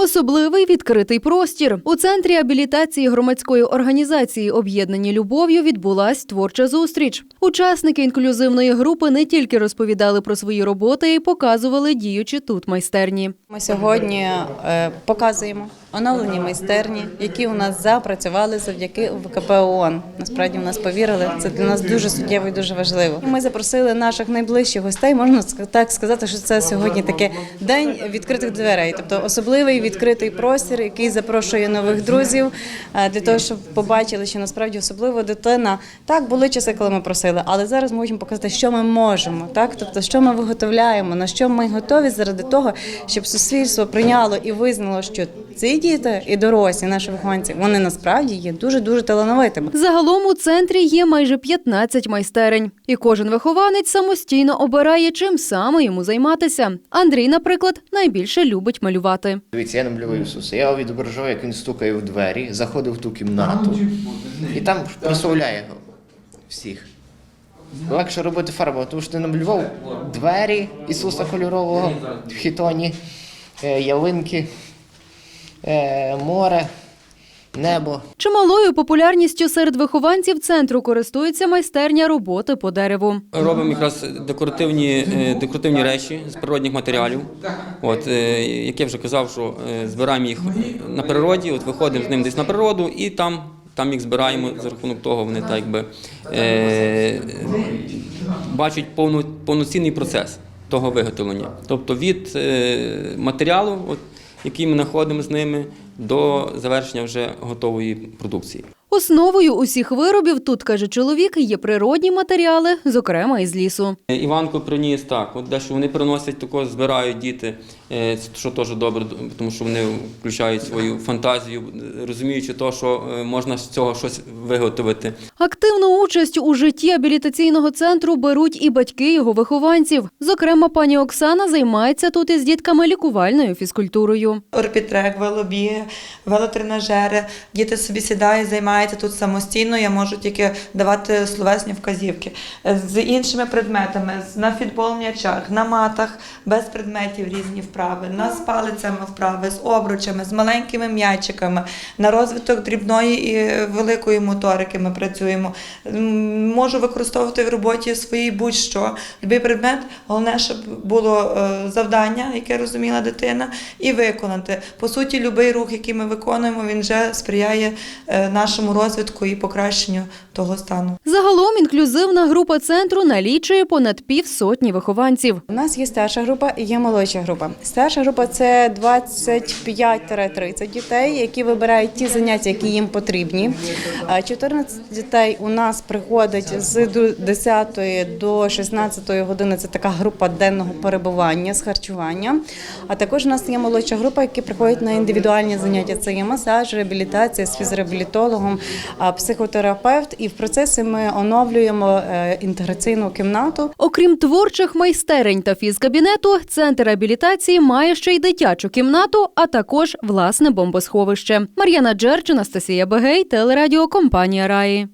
Особливий відкритий простір у центрі абілітації громадської організації Об'єднані любов'ю відбулась творча зустріч. Учасники інклюзивної групи не тільки розповідали про свої роботи і показували діючі тут майстерні. Ми сьогодні е, показуємо оновлені майстерні, які у нас запрацювали завдяки ВКП ООН. Насправді в нас повірили. Це для нас дуже суттєво і дуже важливо. Ми запросили наших найближчих гостей. Можна так сказати, що це сьогодні таке день відкритих дверей, тобто особливий відкритий простір, який запрошує нових друзів е, для того, щоб побачили, що насправді особливо дитина. Так були часи, коли ми просили, але зараз ми можемо показати, що ми можемо, так тобто, що ми виготовляємо, на що ми готові заради того, щоб суспільство прийняло і визнало, що ці діти і дорослі, наші вихованці, вони насправді є дуже дуже талановитими. Загалом у центрі є майже 15 майстерень, і кожен вихованець самостійно обирає, чим саме йому займатися. Андрій, наприклад, найбільше любить малювати. Дивіться, я намалював Ісуса. Я його відображав, як він стукає в двері, заходив в ту кімнату і там прославляє всіх. Легше робити фарбою, тому що ти намалював двері Ісуса кольорового в хітоні, е, ялинки, море, небо. Чималою популярністю серед вихованців центру користується майстерня роботи по дереву. Робимо якраз декоративні, е, декоративні речі з природних матеріалів. От, е, як я вже казав, що е, збираємо їх на природі, от виходимо з ним десь на природу і там, там їх збираємо за рахунок того, вони так якби е, бачать повну, повноцінний процес того виготовлення. Тобто від е, матеріалу, от, який ми знаходимо з ними, до завершення вже готової продукції. Основою усіх виробів тут каже чоловік є природні матеріали, зокрема із лісу. Е, Іванко приніс так, от дещо вони приносять тако, збирають діти, е, що теж добре, тому що вони включають свою фантазію, розуміючи то, що е, можна з цього щось виготовити. Активну участь у житті абілітаційного центру беруть і батьки його вихованців. Зокрема, пані Оксана займається тут із дітками лікувальною фізкультурою. Орбітрек, велобіги, велотренажери. Діти собі сідають, займаються тут самостійно. Я можу тільки давати словесні вказівки. З іншими предметами, на фітбол м'ячах, на матах, без предметів різні вправи, на з палицями вправи, з обручами, з маленькими м'ячиками, на розвиток дрібної і великої моторики ми працюємо. Можу використовувати в роботі своїй будь-що. Любий предмет, головне, щоб було е, завдання, яке розуміла дитина, і виконати. По суті, будь-який рух, який ми виконуємо, він вже сприяє е, нашому розвитку і покращенню того стану. Загалом інклюзивна група центру налічує понад півсотні вихованців. У нас є старша група і є молодша група. Старша група це 25-30 дітей, які вибирають ті заняття, які їм потрібні. А 14 дітей у нас приходить з ду- 10 до 16 години. Це така група денного перебування з харчування. А також у нас є молодша група, які приходять на індивідуальні заняття. Це є масаж, реабілітація з фізреабілітологом, а, психотерапевт. І в процесі ми оновлюємо е, інтеграційну кімнату. Окрім творчих майстерень та фізкабінету, центр реабілітації має ще й дитячу кімнату, а також власне бомбосховище. Мар'яна Джерч, Анастасія Бегей, телерадіокомпанія Раї.